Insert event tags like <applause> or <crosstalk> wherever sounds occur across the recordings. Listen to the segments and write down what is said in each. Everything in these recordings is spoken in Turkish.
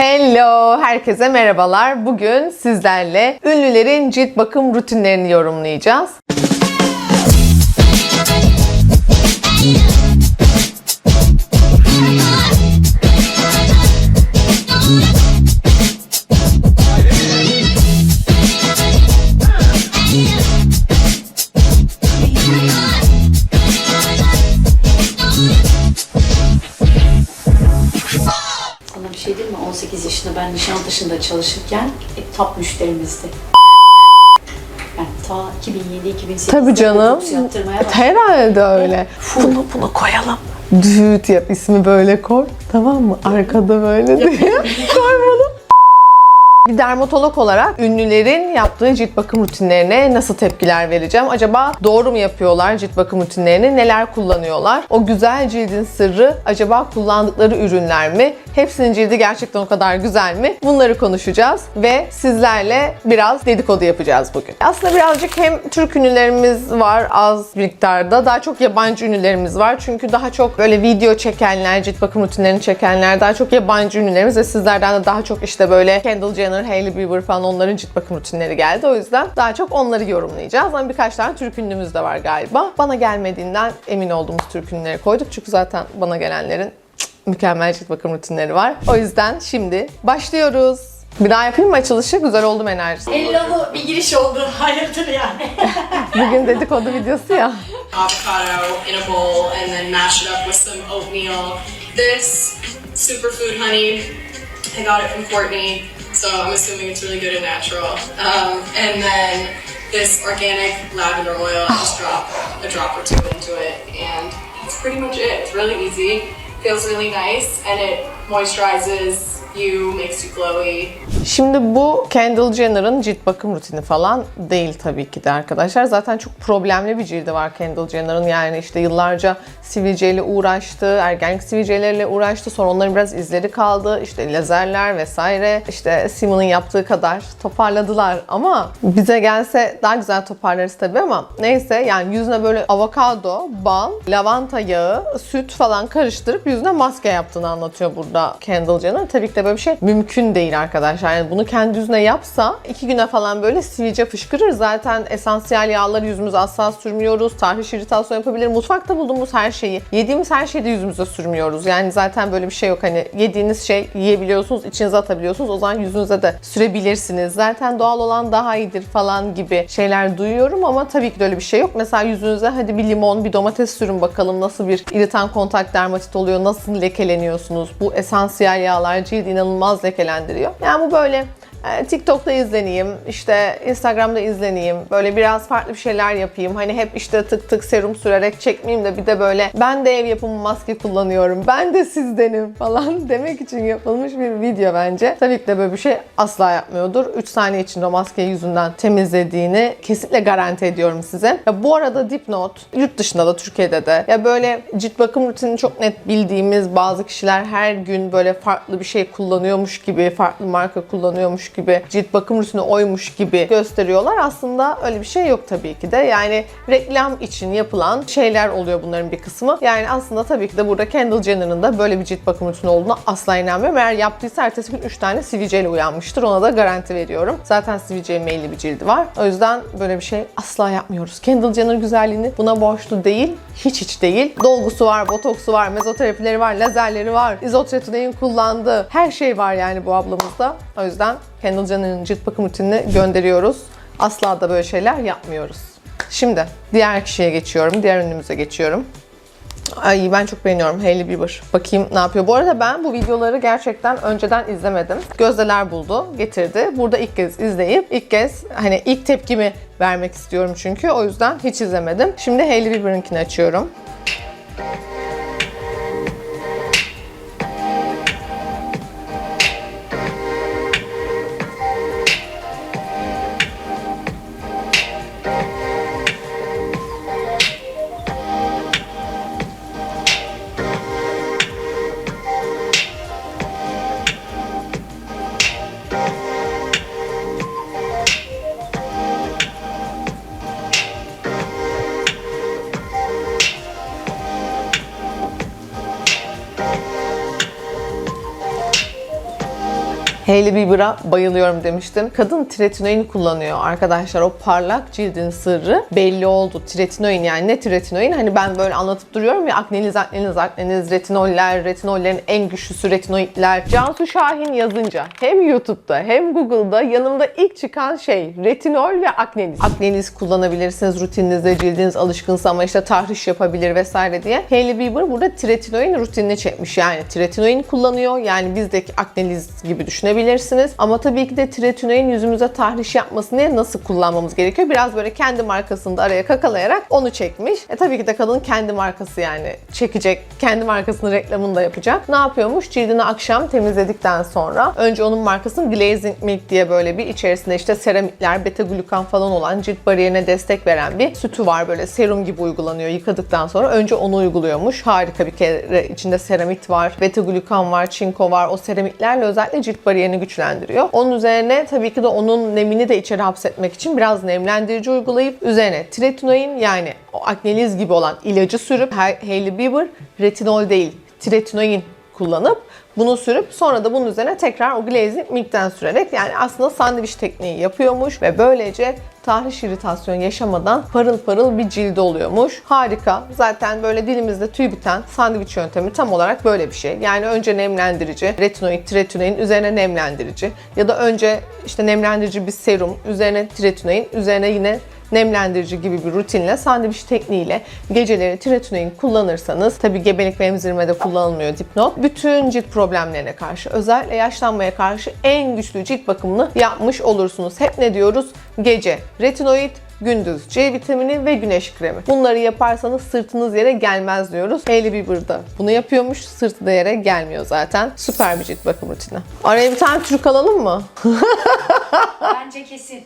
Hello, herkese merhabalar. Bugün sizlerle ünlülerin cilt bakım rutinlerini yorumlayacağız. Nişantaşı'nda çalışırken hep top müşterimizdi. Yani ta 2007-2008'de Tabii canım. yaptırmaya başladım. Herhalde öyle. Bunu bunu koyalım. Düğüt yap ismi böyle koy. Tamam mı? Arkada böyle <laughs> diye. koy bunu. Bir dermatolog olarak ünlülerin yaptığı cilt bakım rutinlerine nasıl tepkiler vereceğim? Acaba doğru mu yapıyorlar cilt bakım rutinlerini? Neler kullanıyorlar? O güzel cildin sırrı acaba kullandıkları ürünler mi? Hepsinin cildi gerçekten o kadar güzel mi? Bunları konuşacağız ve sizlerle biraz dedikodu yapacağız bugün. Aslında birazcık hem Türk ünlülerimiz var az miktarda. Daha çok yabancı ünlülerimiz var. Çünkü daha çok böyle video çekenler, cilt bakım rutinlerini çekenler daha çok yabancı ünlülerimiz ve sizlerden de daha çok işte böyle Kendall Jenner, Hailey Bieber falan onların cilt bakım rutinleri geldi. O yüzden daha çok onları yorumlayacağız. Ama birkaç tane Türk ünlümüz de var galiba. Bana gelmediğinden emin olduğumuz Türk ünlüleri koyduk. Çünkü zaten bana gelenlerin mükemmel cilt bakım rutinleri var. O yüzden şimdi başlıyoruz. Bir daha yapayım mı açılışı? Güzel oldu mu enerjisi? Hello'lu bir giriş oldu. <laughs> Hayırdır yani. <laughs> Bugün dedikodu videosu ya. avocado in a bowl and then mash it up with some oatmeal. This superfood honey, I got it from Courtney, so I'm assuming it's really good and natural. Um, and then this organic lavender oil, I just drop a drop or two into it, and that's pretty much it. It's really easy, feels really nice, and it moisturizes you, makes you glowy. Şimdi bu Kendall Jenner'ın cilt bakım rutini falan değil tabii ki de arkadaşlar. Zaten çok problemli bir cildi var Kendall Jenner'ın. Yani işte yıllarca sivilceyle uğraştı, ergenlik sivilceleriyle uğraştı. Sonra onların biraz izleri kaldı. İşte lazerler vesaire. İşte Simon'un yaptığı kadar toparladılar. Ama bize gelse daha güzel toparlarız tabii ama neyse yani yüzüne böyle avokado, bal, lavanta yağı, süt falan karıştırıp yüzüne maske yaptığını anlatıyor burada Kendall Jenner. Tabii ki de böyle bir şey mümkün değil arkadaşlar. Yani bunu kendi yüzüne yapsa iki güne falan böyle sivilce fışkırır. Zaten esansiyel yağları yüzümüze asla sürmüyoruz. Tahriş iritasyon yapabilir. Mutfakta bulduğumuz her şeyi, yediğimiz her şeyi de yüzümüze sürmüyoruz. Yani zaten böyle bir şey yok. Hani yediğiniz şey yiyebiliyorsunuz, içinize atabiliyorsunuz. O zaman yüzünüze de sürebilirsiniz. Zaten doğal olan daha iyidir falan gibi şeyler duyuyorum ama tabii ki de öyle bir şey yok. Mesela yüzünüze hadi bir limon, bir domates sürün bakalım nasıl bir iritan kontak dermatit oluyor, nasıl lekeleniyorsunuz. Bu esansiyel yağlar cildi inanılmaz lekelendiriyor. Yani bu böyle TikTok'ta izleneyim, işte Instagram'da izleneyim, böyle biraz farklı bir şeyler yapayım. Hani hep işte tık tık serum sürerek çekmeyeyim de bir de böyle ben de ev yapımı maske kullanıyorum, ben de sizdenim falan <laughs> demek için yapılmış bir video bence. Tabii ki de böyle bir şey asla yapmıyordur. 3 saniye içinde o maskeyi yüzünden temizlediğini kesinlikle garanti ediyorum size. Ya bu arada dipnot, yurt dışında da Türkiye'de de ya böyle cilt bakım rutinini çok net bildiğimiz bazı kişiler her gün böyle farklı bir şey kullanıyormuş gibi, farklı marka kullanıyormuş gibi, cilt bakım rutini oymuş gibi gösteriyorlar. Aslında öyle bir şey yok tabii ki de. Yani reklam için yapılan şeyler oluyor bunların bir kısmı. Yani aslında tabii ki de burada Kendall Jenner'ın da böyle bir cilt bakım rutini olduğuna asla inanmıyorum. Eğer yaptıysa ertesi gün 3 tane sivilceyle uyanmıştır. Ona da garanti veriyorum. Zaten sivilceye meyilli bir cildi var. O yüzden böyle bir şey asla yapmıyoruz. Kendall Jenner güzelliğini buna borçlu değil. Hiç hiç değil. Dolgusu var, botoksu var, mezoterapileri var, lazerleri var. Izotretinoin kullandığı her şey var yani bu ablamızda. O yüzden Kendall Jenner'ın cilt bakım rutinini gönderiyoruz. Asla da böyle şeyler yapmıyoruz. Şimdi diğer kişiye geçiyorum. Diğer ünlümüze geçiyorum. Ay ben çok beğeniyorum Hailey Bieber. Bakayım ne yapıyor. Bu arada ben bu videoları gerçekten önceden izlemedim. Gözdeler buldu, getirdi. Burada ilk kez izleyip ilk kez hani ilk tepkimi vermek istiyorum çünkü. O yüzden hiç izlemedim. Şimdi Hailey Bieber'ınkini açıyorum. Hailey Bieber'a bayılıyorum demiştim. Kadın tretinoin kullanıyor arkadaşlar. O parlak cildin sırrı belli oldu. Tretinoin yani ne tretinoin? Hani ben böyle anlatıp duruyorum ya akneniz, akneniz, akneniz, retinoller, retinollerin en güçlüsü retinoidler. Cansu Şahin yazınca hem YouTube'da hem Google'da yanımda ilk çıkan şey retinol ve akneniz. Akneniz kullanabilirsiniz rutininizde cildiniz alışkınsa ama işte tahriş yapabilir vesaire diye. Hailey Bieber burada tretinoin rutinini çekmiş. Yani tretinoin kullanıyor. Yani bizdeki akneniz gibi düşünebilirsiniz. Ama tabii ki de tretinoin yüzümüze tahriş yapmasın diye nasıl kullanmamız gerekiyor? Biraz böyle kendi markasını da araya kakalayarak onu çekmiş. E tabii ki de kadın kendi markası yani çekecek. Kendi markasının reklamını da yapacak. Ne yapıyormuş? Cildini akşam temizledikten sonra önce onun markasının Glazing Milk diye böyle bir içerisinde işte seramikler, beta glukan falan olan cilt bariyerine destek veren bir sütü var. Böyle serum gibi uygulanıyor yıkadıktan sonra. Önce onu uyguluyormuş. Harika bir kere içinde seramit var, beta glukan var, çinko var. O seramiklerle özellikle cilt bariyerini güçlendiriyor. Onun üzerine tabii ki de onun nemini de içeri hapsetmek için biraz nemlendirici uygulayıp üzerine tretinoin yani o akneliz gibi olan ilacı sürüp Hailey Bieber retinol değil tretinoin kullanıp bunu sürüp sonra da bunun üzerine tekrar o glazing milkten sürerek yani aslında sandviç tekniği yapıyormuş ve böylece tahriş iritasyon yaşamadan parıl parıl bir cildi oluyormuş. Harika. Zaten böyle dilimizde tüy biten sandviç yöntemi tam olarak böyle bir şey. Yani önce nemlendirici, retinoid, tretinoin üzerine nemlendirici ya da önce işte nemlendirici bir serum, üzerine tretinoin, üzerine yine nemlendirici gibi bir rutinle, sandviç tekniğiyle geceleri tretinoin kullanırsanız, tabi gebelik ve emzirmede kullanılmıyor dipnot, bütün cilt problemlerine karşı, özellikle yaşlanmaya karşı en güçlü cilt bakımını yapmış olursunuz. Hep ne diyoruz? Gece retinoid, gündüz C vitamini ve güneş kremi. Bunları yaparsanız sırtınız yere gelmez diyoruz. Hailey Bieber da bunu yapıyormuş. Sırtı da yere gelmiyor zaten. Süper bir cilt bakım rutini. Araya bir tane Türk alalım mı? <laughs> Bence kesin.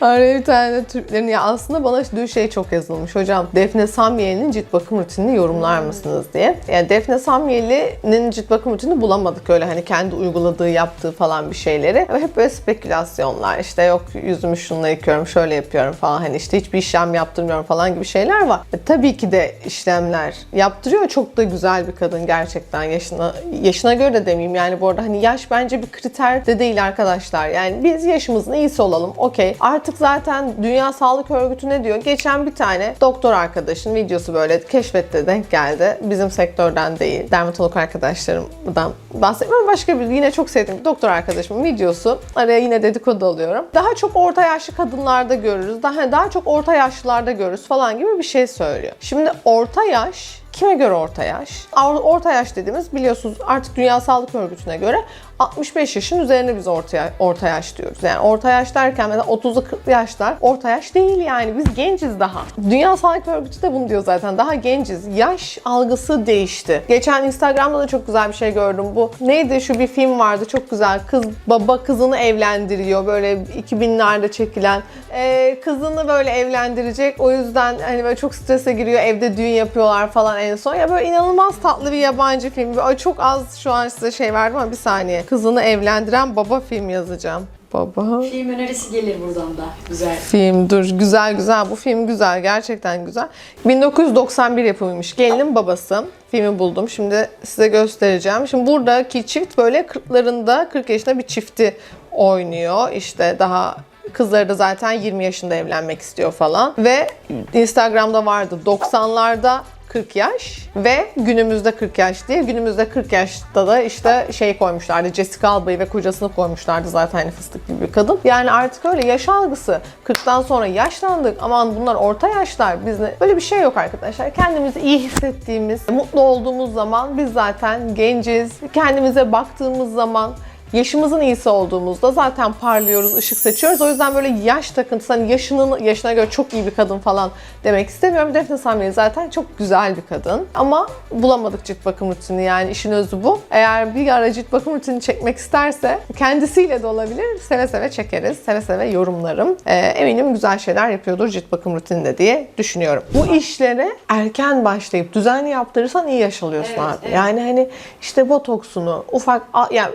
Araya bir tane de Türklerin ya aslında bana dün şey çok yazılmış hocam. Defne Samyeli'nin cilt bakım rutinini yorumlar mısınız diye. Yani Defne Samyeli'nin cilt bakım rutinini bulamadık öyle hani kendi uyguladığı yaptığı falan bir şeyleri. Ama hep böyle spekülasyonlar işte yok yüzümü şununla yıkıyorum şöyle yapıyorum falan hani işte hiçbir işlem yaptırmıyorum falan gibi şeyler var. E, tabii ki de işlemler yaptırıyor. Çok da güzel bir kadın gerçekten yaşına yaşına göre de demeyeyim yani bu arada hani yaş bence bir kriter de değil arkadaşlar. Yani biz yaşımızın iyisi olalım okey. Artık zaten Dünya Sağlık Örgütü ne diyor? Geçen bir tane doktor arkadaşın videosu böyle keşfette denk geldi. Bizim sektörden değil. Dermatolog arkadaşlarımdan bahsetmiyorum. Başka bir yine çok sevdiğim bir doktor arkadaşımın videosu. Araya yine dedikodu alıyorum. Daha çok orta yaşlı kadınlarda görürüz. Daha daha çok orta yaşlılarda görürüz falan gibi bir şey söylüyor. Şimdi orta yaş Kime göre orta yaş? Or- Orta yaş dediğimiz biliyorsunuz artık Dünya Sağlık Örgütü'ne göre 65 yaşın üzerine biz orta, ya- orta yaş diyoruz. Yani orta yaş derken mesela 30'lu 40'lı yaşlar orta yaş değil yani biz genciz daha. Dünya Sağlık Örgütü de bunu diyor zaten daha genciz. Yaş algısı değişti. Geçen Instagram'da da çok güzel bir şey gördüm. Bu neydi şu bir film vardı çok güzel. Kız baba kızını evlendiriyor böyle 2000'lerde çekilen. Ee, kızını böyle evlendirecek o yüzden hani böyle çok strese giriyor evde düğün yapıyorlar falan en son. Ya böyle inanılmaz tatlı bir yabancı film. Ay çok az şu an size şey verdim ama bir saniye. Kızını evlendiren baba film yazacağım. Baba. Film önerisi gelir buradan da. Güzel. film dur güzel güzel. Bu film güzel gerçekten güzel. 1991 yapımıymış. Gelinin babası. Filmi buldum. Şimdi size göstereceğim. Şimdi buradaki çift böyle 40'larında 40 yaşında bir çifti oynuyor. İşte daha Kızları da zaten 20 yaşında evlenmek istiyor falan. Ve Instagram'da vardı. 90'larda 40 yaş ve günümüzde 40 yaş diye. Günümüzde 40 yaşta da işte şey koymuşlardı. Jessica Alba'yı ve kocasını koymuşlardı zaten hani fıstık gibi bir kadın. Yani artık öyle yaş algısı. 40'tan sonra yaşlandık. Aman bunlar orta yaşlar. Biz ne? Böyle bir şey yok arkadaşlar. Kendimizi iyi hissettiğimiz, mutlu olduğumuz zaman biz zaten genciz. Kendimize baktığımız zaman Yaşımızın iyisi olduğumuzda zaten parlıyoruz, ışık saçıyoruz. O yüzden böyle yaş takıntısı, hani yaşının yaşına göre çok iyi bir kadın falan demek istemiyorum. Defne Samyeli zaten çok güzel bir kadın. Ama bulamadık cilt bakım rutini yani işin özü bu. Eğer bir ara cilt bakım rutini çekmek isterse kendisiyle de olabilir. Seve seve çekeriz, seve seve yorumlarım. Ee, eminim güzel şeyler yapıyordur cilt bakım rutininde diye düşünüyorum. Bu işlere erken başlayıp düzenli yaptırırsan iyi yaş alıyorsun Evet, abi. evet. Yani hani işte botoksunu ufak yani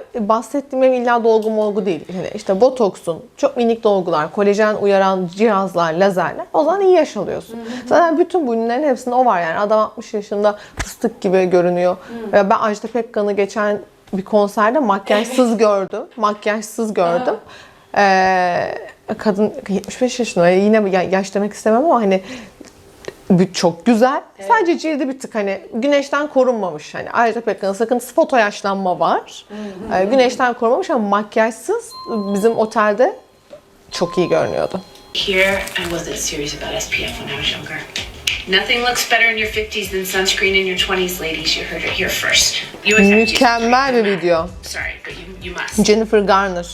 bahsettiğim illa dolgu molgu değil. Yani işte botoksun, çok minik dolgular, kolajen uyaran cihazlar, lazerler o zaman iyi yaş alıyorsun. Zaten bütün bu ürünlerin hepsinde o var yani. Adam 60 yaşında fıstık gibi görünüyor. Ve Ben Ajda Pekkan'ı geçen bir konserde makyajsız gördüm. Makyajsız gördüm. Ee, kadın 75 yaşında yine ya- yaş demek istemem ama hani çok güzel. Sadece cildi bir tık hani güneşten korunmamış. Hani ayrıca pek sakıntısı foto yaşlanma var. Ee, güneşten korunmamış ama makyajsız bizim otelde çok iyi görünüyordu. Here, I was at a series about SPF when I was younger. Nothing looks better in your 50s than sunscreen in your 20s, ladies. You heard it here first. You Mükemmel bir video. Sorry, but you, you must. Jennifer Garner.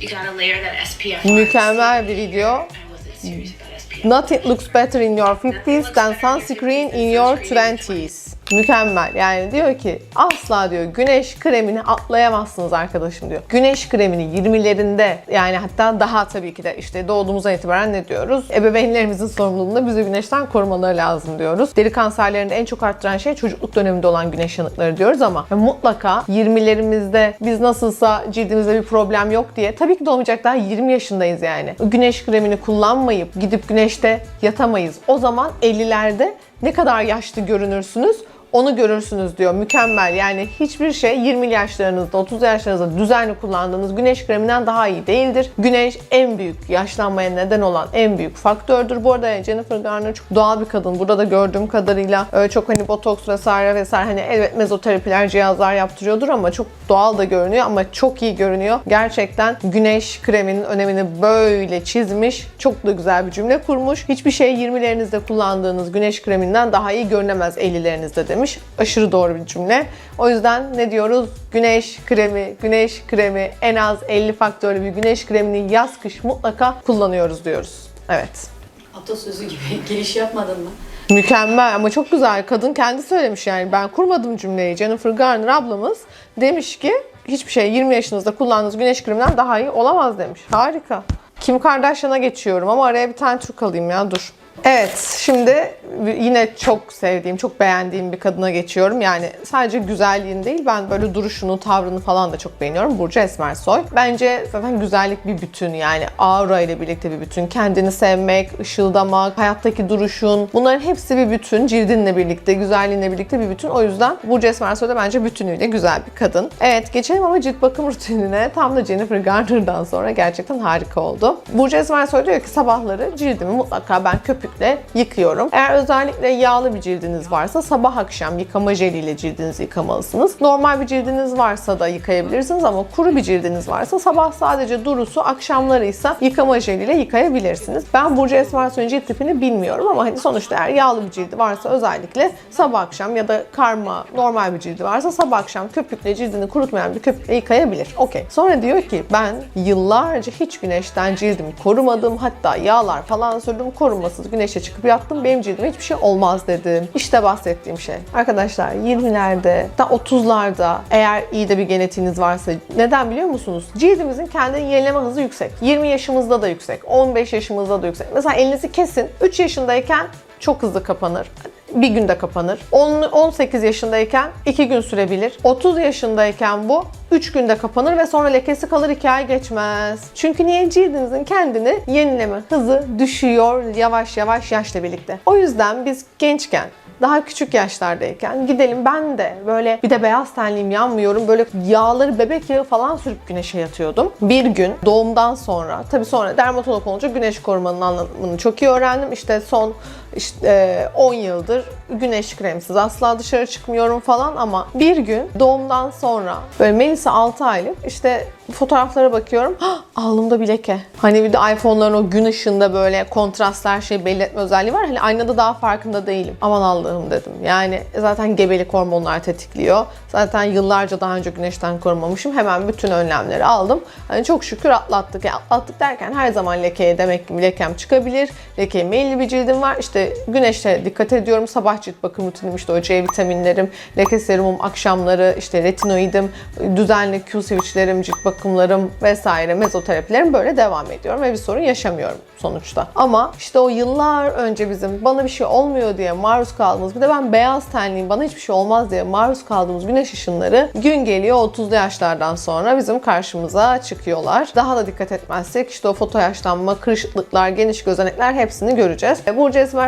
You gotta layer that SPF. Mükemmel bir video. I was at a series about. Nothing looks better in your 50s than sunscreen in your 20s. Mükemmel. Yani diyor ki asla diyor güneş kremini atlayamazsınız arkadaşım diyor. Güneş kremini 20'lerinde yani hatta daha tabii ki de işte doğduğumuzdan itibaren ne diyoruz? Ebeveynlerimizin sorumluluğunda bizi güneşten korumaları lazım diyoruz. Deri kanserlerini en çok arttıran şey çocukluk döneminde olan güneş yanıkları diyoruz ama mutlaka 20'lerimizde biz nasılsa cildimizde bir problem yok diye tabii ki de olmayacak daha 20 yaşındayız yani. Güneş kremini kullanmayıp gidip güneşte yatamayız. O zaman 50'lerde ne kadar yaşlı görünürsünüz onu görürsünüz diyor. Mükemmel. Yani hiçbir şey 20 yaşlarınızda, 30 yaşlarınızda düzenli kullandığınız güneş kreminden daha iyi değildir. Güneş en büyük yaşlanmaya neden olan en büyük faktördür. Bu arada Jennifer Garner çok doğal bir kadın. Burada da gördüğüm kadarıyla öyle çok hani botoks vesaire vesaire hani elbet mezoterapiler, cihazlar yaptırıyordur ama çok doğal da görünüyor ama çok iyi görünüyor. Gerçekten güneş kreminin önemini böyle çizmiş. Çok da güzel bir cümle kurmuş. Hiçbir şey 20'lerinizde kullandığınız güneş kreminden daha iyi görünemez 50'lerinizde demiş. Aşırı doğru bir cümle. O yüzden ne diyoruz? Güneş kremi, güneş kremi en az 50 faktörlü bir güneş kremini yaz kış mutlaka kullanıyoruz diyoruz. Evet. Atasözü gibi <laughs> giriş yapmadın mı? Mükemmel ama çok güzel. Kadın kendi söylemiş yani. Ben kurmadım cümleyi. Jennifer Garner ablamız demiş ki hiçbir şey 20 yaşınızda kullandığınız güneş kreminden daha iyi olamaz demiş. Harika. Kim Kardashian'a geçiyorum ama araya bir tane Türk alayım ya dur. Evet şimdi yine çok sevdiğim, çok beğendiğim bir kadına geçiyorum. Yani sadece güzelliğini değil ben böyle duruşunu, tavrını falan da çok beğeniyorum. Burcu Esmersoy. Bence zaten güzellik bir bütün yani aura ile birlikte bir bütün. Kendini sevmek, ışıldamak, hayattaki duruşun bunların hepsi bir bütün. Cildinle birlikte, güzelliğinle birlikte bir bütün. O yüzden Burcu Esmersoy da bence bütünüyle güzel bir kadın. Evet geçelim ama cilt bakım <laughs> rutinine. Tam da Jennifer Garner'dan sonra gerçekten harika oldu. Burcu Esmersoy diyor ki sabahları cildimi mutlaka ben köpükle yıkıyorum. Eğer özellikle yağlı bir cildiniz varsa sabah akşam yıkama jeliyle cildinizi yıkamalısınız. Normal bir cildiniz varsa da yıkayabilirsiniz ama kuru bir cildiniz varsa sabah sadece durusu, akşamları ise yıkama jeliyle yıkayabilirsiniz. Ben Burcu Esmersoy'un cilt tipini bilmiyorum ama hani sonuçta eğer yağlı bir cildi varsa özellikle sabah akşam ya da karma normal bir cildi varsa sabah akşam köpükle cildini kurutmayan bir köpükle yıkayabilir. Okey. Sonra diyor ki ben yıllarca hiç güneşten cildimi korumadım. Hatta yağlar falan sürdüm. Korumasız güneşe çıkıp yattım. Benim cildime hiçbir şey olmaz dedim. İşte bahsettiğim şey. Arkadaşlar 20'lerde, hatta 30'larda eğer iyi de bir genetiğiniz varsa neden biliyor musunuz? Cildimizin kendini yenileme hızı yüksek. 20 yaşımızda da yüksek. 15 yaşımızda da yüksek. Mesela elinizi kesin 3 yaşındayken çok hızlı kapanır bir günde kapanır. 10, 18 yaşındayken 2 gün sürebilir. 30 yaşındayken bu 3 günde kapanır ve sonra lekesi kalır 2 ay geçmez. Çünkü niye cildinizin kendini yenileme hızı düşüyor yavaş yavaş yaşla birlikte. O yüzden biz gençken daha küçük yaşlardayken gidelim ben de böyle bir de beyaz tenliyim yanmıyorum böyle yağları bebek yağı falan sürüp güneşe yatıyordum. Bir gün doğumdan sonra tabii sonra dermatolog olunca güneş korumanın anlamını çok iyi öğrendim. İşte son işte e, 10 yıldır güneş kremsiz asla dışarı çıkmıyorum falan ama bir gün doğumdan sonra böyle Melisa 6 aylık işte fotoğraflara bakıyorum. Alnımda bir leke. Hani bir de iPhone'ların o gün ışığında böyle kontrastlı her şeyi belli özelliği var. Hani aynada daha farkında değilim. Aman Allah'ım dedim. Yani zaten gebelik hormonlar tetikliyor. Zaten yıllarca daha önce güneşten korumamışım. Hemen bütün önlemleri aldım. Hani çok şükür atlattık. Yani atlattık derken her zaman lekeye demek ki lekem çıkabilir. Lekeye meyilli bir cildim var. İşte güneşe dikkat ediyorum. Sabah cilt bakım rutinim işte o C vitaminlerim, leke serumum, akşamları işte retinoidim, düzenli Q switchlerim, cilt bakımlarım vesaire mezoterapilerim böyle devam ediyorum ve bir sorun yaşamıyorum sonuçta. Ama işte o yıllar önce bizim bana bir şey olmuyor diye maruz kaldığımız bir de ben beyaz tenliyim bana hiçbir şey olmaz diye maruz kaldığımız güneş ışınları gün geliyor 30'lu yaşlardan sonra bizim karşımıza çıkıyorlar. Daha da dikkat etmezsek işte o foto yaşlanma, kırışıklıklar, geniş gözenekler hepsini göreceğiz. E,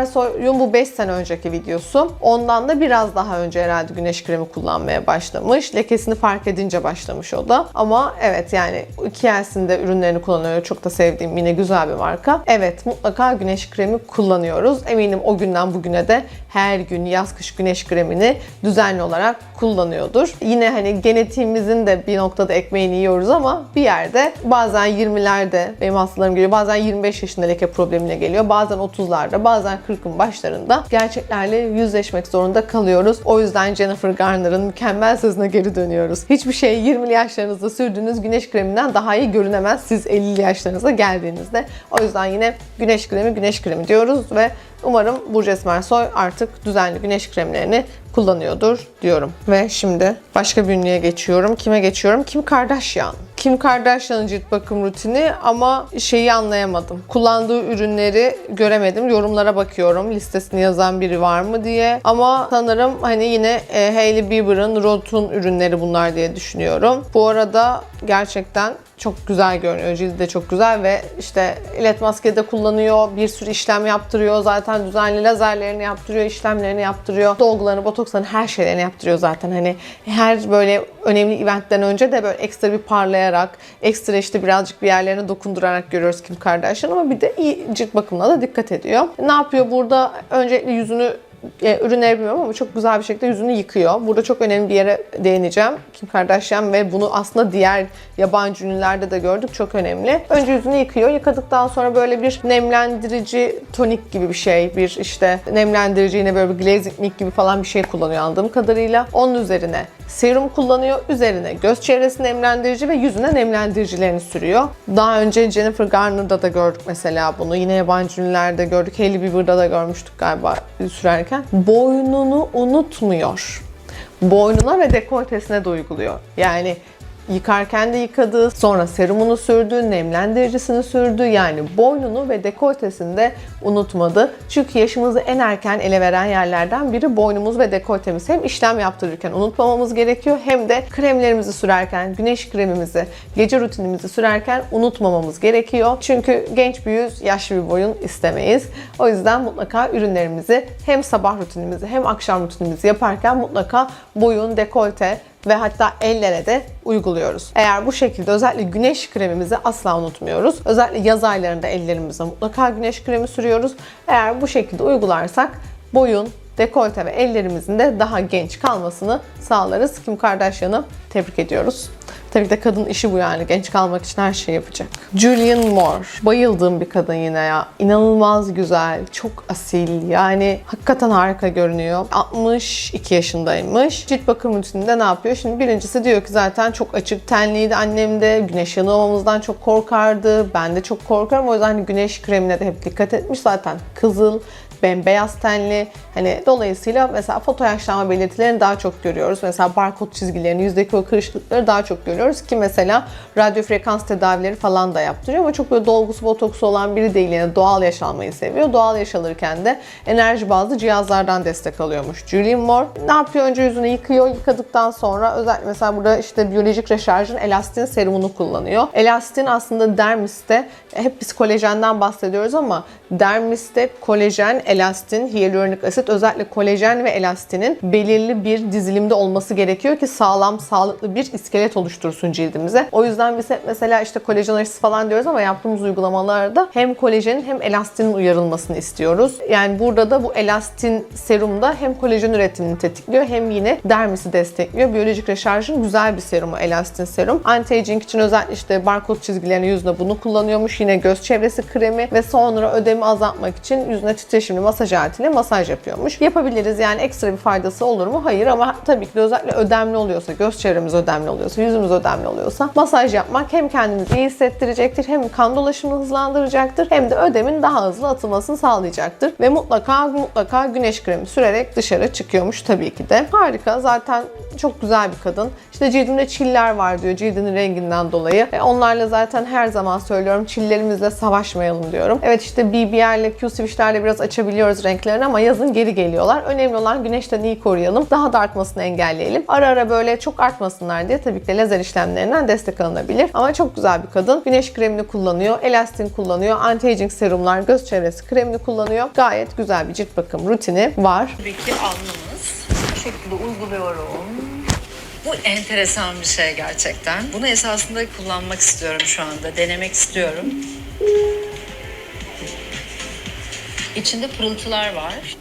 Esmersoy'un bu 5 sene önceki videosu. Ondan da biraz daha önce herhalde güneş kremi kullanmaya başlamış. Lekesini fark edince başlamış o da. Ama evet yani Kiehl'sinde ürünlerini kullanıyor. Çok da sevdiğim yine güzel bir marka. Evet mutlaka güneş kremi kullanıyoruz. Eminim o günden bugüne de her gün yaz kış güneş kremini düzenli olarak kullanıyordur. Yine hani genetiğimizin de bir noktada ekmeğini yiyoruz ama bir yerde bazen 20'lerde benim hastalarım geliyor. Bazen 25 yaşında leke problemine geliyor. Bazen 30'larda, bazen 40'ın başlarında gerçeklerle yüzleşmek zorunda kalıyoruz. O yüzden Jennifer Garner'ın mükemmel sözüne geri dönüyoruz. Hiçbir şey 20'li yaşlarınızda sürdüğünüz güneş kreminden daha iyi görünemez siz 50'li yaşlarınıza geldiğinizde. O yüzden yine güneş kremi güneş kremi diyoruz ve umarım Burcu Esmersoy artık düzenli güneş kremlerini kullanıyordur diyorum. Ve şimdi başka bir ünlüye geçiyorum. Kime geçiyorum? Kim Kardashian. Kim Kardashian'ın cilt bakım rutini ama şeyi anlayamadım. Kullandığı ürünleri göremedim. Yorumlara bakıyorum. Listesini yazan biri var mı diye. Ama sanırım hani yine e, Hailey Bieber'ın Rotun ürünleri bunlar diye düşünüyorum. Bu arada gerçekten çok güzel görünüyor. Cildi de çok güzel ve işte led maske de kullanıyor. Bir sürü işlem yaptırıyor. Zaten düzenli lazerlerini yaptırıyor, işlemlerini yaptırıyor. Dolgularını, botokslarını her şeylerini yaptırıyor zaten. Hani her böyle önemli eventten önce de böyle ekstra bir parlayarak, ekstra işte birazcık bir yerlerine dokundurarak görüyoruz Kim Kardashian ama bir de iyi cilt bakımına da dikkat ediyor. Ne yapıyor burada? Öncelikle yüzünü e, ürünleri bilmiyorum ama çok güzel bir şekilde yüzünü yıkıyor. Burada çok önemli bir yere değineceğim. Kim Kardashian ve bunu aslında diğer yabancı ünlülerde de gördük. Çok önemli. Önce yüzünü yıkıyor. Yıkadıktan sonra böyle bir nemlendirici tonik gibi bir şey. Bir işte nemlendirici yine böyle bir glazing milk gibi falan bir şey kullanıyor anladığım kadarıyla. Onun üzerine serum kullanıyor. Üzerine göz çevresi nemlendirici ve yüzüne nemlendiricilerini sürüyor. Daha önce Jennifer Garner'da da gördük mesela bunu. Yine yabancı ünlülerde gördük. Hailey Bieber'da da görmüştük galiba sürerken. Boynunu unutmuyor. Boynuna ve dekoltesine de uyguluyor. Yani Yıkarken de yıkadı, sonra serumunu sürdü, nemlendiricisini sürdü. Yani boynunu ve dekoltesini de unutmadı. Çünkü yaşımızı en erken ele veren yerlerden biri boynumuz ve dekoltemiz. Hem işlem yaptırırken unutmamamız gerekiyor hem de kremlerimizi sürerken, güneş kremimizi, gece rutinimizi sürerken unutmamamız gerekiyor. Çünkü genç bir yüz, yaşlı bir boyun istemeyiz. O yüzden mutlaka ürünlerimizi hem sabah rutinimizi hem akşam rutinimizi yaparken mutlaka boyun, dekolte ve hatta ellere de uyguluyoruz. Eğer bu şekilde özellikle güneş kremimizi asla unutmuyoruz. Özellikle yaz aylarında ellerimize mutlaka güneş kremi sürüyoruz. Eğer bu şekilde uygularsak boyun, dekolte ve ellerimizin de daha genç kalmasını sağlarız. Kim Kardashian'ı tebrik ediyoruz. Tabii ki de kadın işi bu yani. Genç kalmak için her şeyi yapacak. Julianne Moore. Bayıldığım bir kadın yine ya. İnanılmaz güzel, çok asil. Yani hakikaten harika görünüyor. 62 yaşındaymış. Cilt bakım rutininde ne yapıyor? Şimdi birincisi diyor ki zaten çok açık tenliydi annem de. Güneş yanılmamamızdan çok korkardı. Ben de çok korkarım. O yüzden hani güneş kremine de hep dikkat etmiş. Zaten kızıl, bembeyaz tenli. Hani dolayısıyla mesela foto yaşlanma belirtilerini daha çok görüyoruz. Mesela barkod çizgilerini, yüzdeki o kırışıklıkları daha çok görüyoruz ki mesela radyo frekans tedavileri falan da yaptırıyor ama çok böyle dolgusu, botoksu olan biri değil. Yani doğal yaşanmayı seviyor. Doğal yaşalırken de enerji bazlı cihazlardan destek alıyormuş. Julian Moore ne yapıyor? Önce yüzünü yıkıyor. Yıkadıktan sonra özellikle mesela burada işte biyolojik reşarjın elastin serumunu kullanıyor. Elastin aslında dermiste hep biz kolajenden bahsediyoruz ama dermiste kolajen, elastin, hyaluronik asit özellikle kolajen ve elastinin belirli bir dizilimde olması gerekiyor ki sağlam, sağlıklı bir iskelet oluştursun cildimize. O yüzden biz hep mesela işte kolajen aşısı falan diyoruz ama yaptığımız uygulamalarda hem kolajenin hem elastinin uyarılmasını istiyoruz. Yani burada da bu elastin serumda hem kolajen üretimini tetikliyor hem yine dermisi destekliyor. Biyolojik reşarjın güzel bir serumu elastin serum. Anti-aging için özellikle işte barkod çizgilerini yüzüne bunu kullanıyormuş. Yine göz çevresi kremi ve sonra ödemi azaltmak için yüzüne titreşimli masaj aletiyle masaj yapıyormuş. Yapabiliriz yani ekstra bir faydası olur mu? Hayır ama tabii ki de özellikle ödemli oluyorsa, göz çevremiz ödemli oluyorsa, yüzümüz ödemli oluyorsa masaj yapmak hem kendimizi iyi hissettirecektir hem kan dolaşımını hızlandıracaktır hem de ödemin daha hızlı atılmasını sağlayacaktır. Ve mutlaka mutlaka güneş kremi sürerek dışarı çıkıyormuş tabii ki de. Harika zaten Çok güzel bir kadın. İşte cildimde çiller var diyor cildinin renginden dolayı. E, onlarla zaten her zaman söylüyorum çillerimizle savaşmayalım diyorum. Evet işte BBL'le Q-Switch'lerle biraz açabiliyoruz renklerini ama yazın geri geliyorlar. Önemli olan güneşten iyi koruyalım. Daha da artmasını engelleyelim. Ara ara böyle çok artmasınlar diye tabii ki de lazer işlemlerinden destek alınabilir. Ama çok güzel bir kadın. Güneş kremini kullanıyor, elastin kullanıyor, anti-aging serumlar, göz çevresi kremini kullanıyor. Gayet güzel bir cilt bakım rutini var. Tabii ki alnımız. Bu şekilde uyguluyorum. Bu enteresan bir şey gerçekten. Bunu esasında kullanmak istiyorum şu anda. Denemek istiyorum. İçinde pırıltılar var.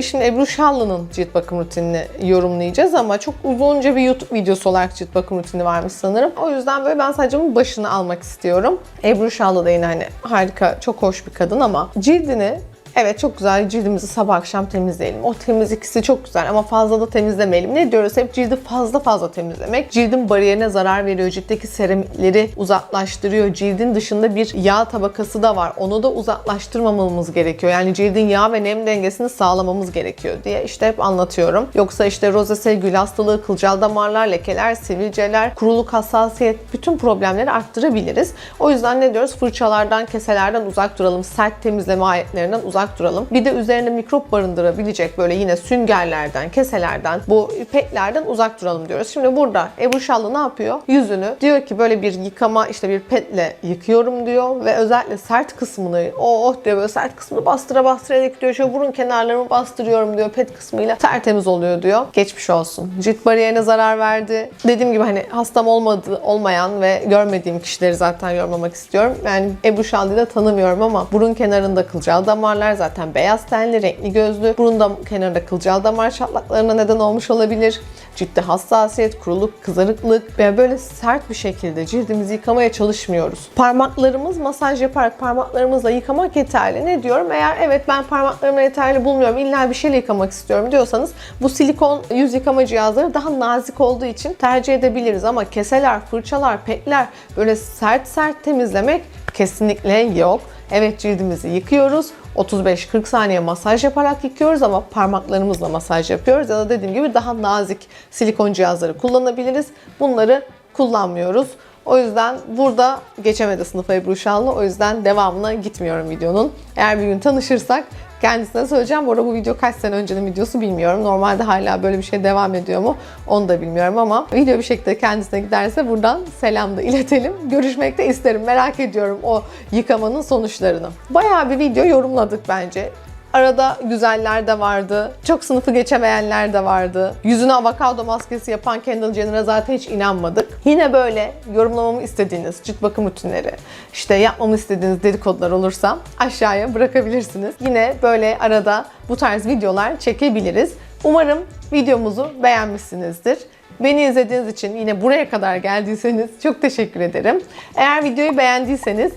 Şimdi Ebru Şallı'nın cilt bakım rutinini yorumlayacağız ama çok uzunca bir YouTube videosu olarak cilt bakım rutini varmış sanırım. O yüzden böyle ben sadece başını almak istiyorum. Ebru Şallı da yine hani harika, çok hoş bir kadın ama cildini Evet çok güzel cildimizi sabah akşam temizleyelim. O temizlik hissi çok güzel ama fazla da temizlemeyelim. Ne diyoruz hep cildi fazla fazla temizlemek. Cildin bariyerine zarar veriyor. Ciltteki seramitleri uzaklaştırıyor. Cildin dışında bir yağ tabakası da var. Onu da uzaklaştırmamamız gerekiyor. Yani cildin yağ ve nem dengesini sağlamamız gerekiyor diye işte hep anlatıyorum. Yoksa işte rozese, gül hastalığı, kılcal damarlar, lekeler, sivilceler, kuruluk, hassasiyet bütün problemleri arttırabiliriz. O yüzden ne diyoruz? Fırçalardan, keselerden uzak duralım. Sert temizleme aletlerinden uzak duralım. Bir de üzerine mikrop barındırabilecek böyle yine süngerlerden, keselerden, bu petlerden uzak duralım diyoruz. Şimdi burada Ebru Şallı ne yapıyor? Yüzünü diyor ki böyle bir yıkama işte bir petle yıkıyorum diyor ve özellikle sert kısmını oh, oh diyor böyle sert kısmını bastıra bastıra diyor. Şöyle burun kenarlarımı bastırıyorum diyor pet kısmıyla. Tertemiz oluyor diyor. Geçmiş olsun. Cilt bariyerine zarar verdi. Dediğim gibi hani hastam olmadı, olmayan ve görmediğim kişileri zaten yorumlamak istiyorum. Yani Ebru Şallı'yı da tanımıyorum ama burun kenarında kılcal damarlar zaten beyaz tenli, renkli gözlü. Burun dam kenarında kılcal damar çatlaklarına neden olmuş olabilir. Ciltte hassasiyet, kuruluk, kızarıklık ve böyle sert bir şekilde cildimizi yıkamaya çalışmıyoruz. Parmaklarımız masaj yaparak parmaklarımızla yıkamak yeterli. Ne diyorum? Eğer evet ben parmaklarımı yeterli bulmuyorum, illa bir şeyle yıkamak istiyorum diyorsanız bu silikon yüz yıkama cihazları daha nazik olduğu için tercih edebiliriz ama keseler, fırçalar, petler böyle sert sert temizlemek kesinlikle yok. Evet cildimizi yıkıyoruz. 35-40 saniye masaj yaparak yıkıyoruz ama parmaklarımızla masaj yapıyoruz. Ya da dediğim gibi daha nazik silikon cihazları kullanabiliriz. Bunları kullanmıyoruz. O yüzden burada geçemedi sınıfa Ebru Şanlı. O yüzden devamına gitmiyorum videonun. Eğer bir gün tanışırsak kendisine söyleyeceğim. Bu arada bu video kaç sene öncenin videosu bilmiyorum. Normalde hala böyle bir şey devam ediyor mu onu da bilmiyorum ama video bir şekilde kendisine giderse buradan selam da iletelim. Görüşmek de isterim. Merak ediyorum o yıkamanın sonuçlarını. Bayağı bir video yorumladık bence. Arada güzeller de vardı. Çok sınıfı geçemeyenler de vardı. Yüzüne avokado maskesi yapan Kendall Jenner'a zaten hiç inanmadık. Yine böyle yorumlamamı istediğiniz cilt bakım rutinleri, işte yapmamı istediğiniz dedikodular olursa aşağıya bırakabilirsiniz. Yine böyle arada bu tarz videolar çekebiliriz. Umarım videomuzu beğenmişsinizdir. Beni izlediğiniz için yine buraya kadar geldiyseniz çok teşekkür ederim. Eğer videoyu beğendiyseniz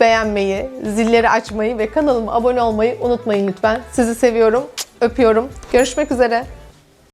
beğenmeyi, zilleri açmayı ve kanalıma abone olmayı unutmayın lütfen. Sizi seviyorum, öpüyorum. Görüşmek üzere.